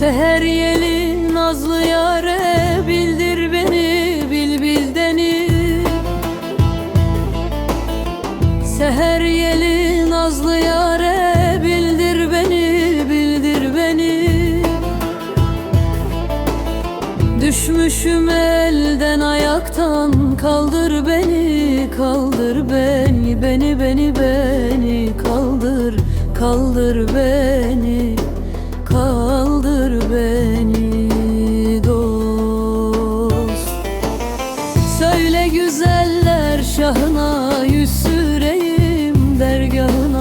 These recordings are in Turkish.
Seher yeli nazlı yare bildir beni bil bildeni Seher yeli nazlı yare bildir beni bildir beni. Düşmüşüm elden ayaktan kaldır beni kaldır beni beni beni beni kaldır kaldır beni beni dost. Söyle güzeller şahına yüz süreyim dergahına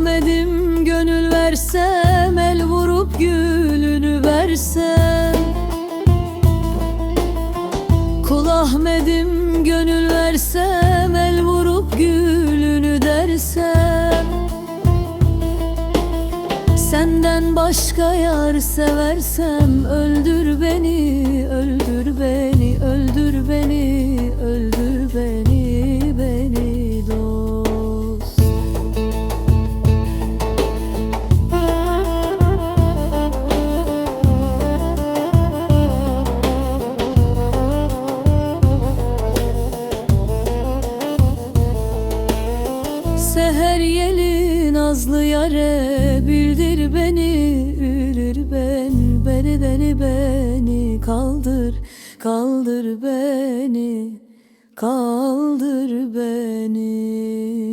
Ahmet'im gönül versem El vurup gülünü versem Kul Ahmet'im gönül versem El vurup gülünü dersem Senden başka yar seversem Öldür beni, Seher yeli nazlı yare. Bildir beni ülür ben. Beni beni beni kaldır kaldır beni kaldır beni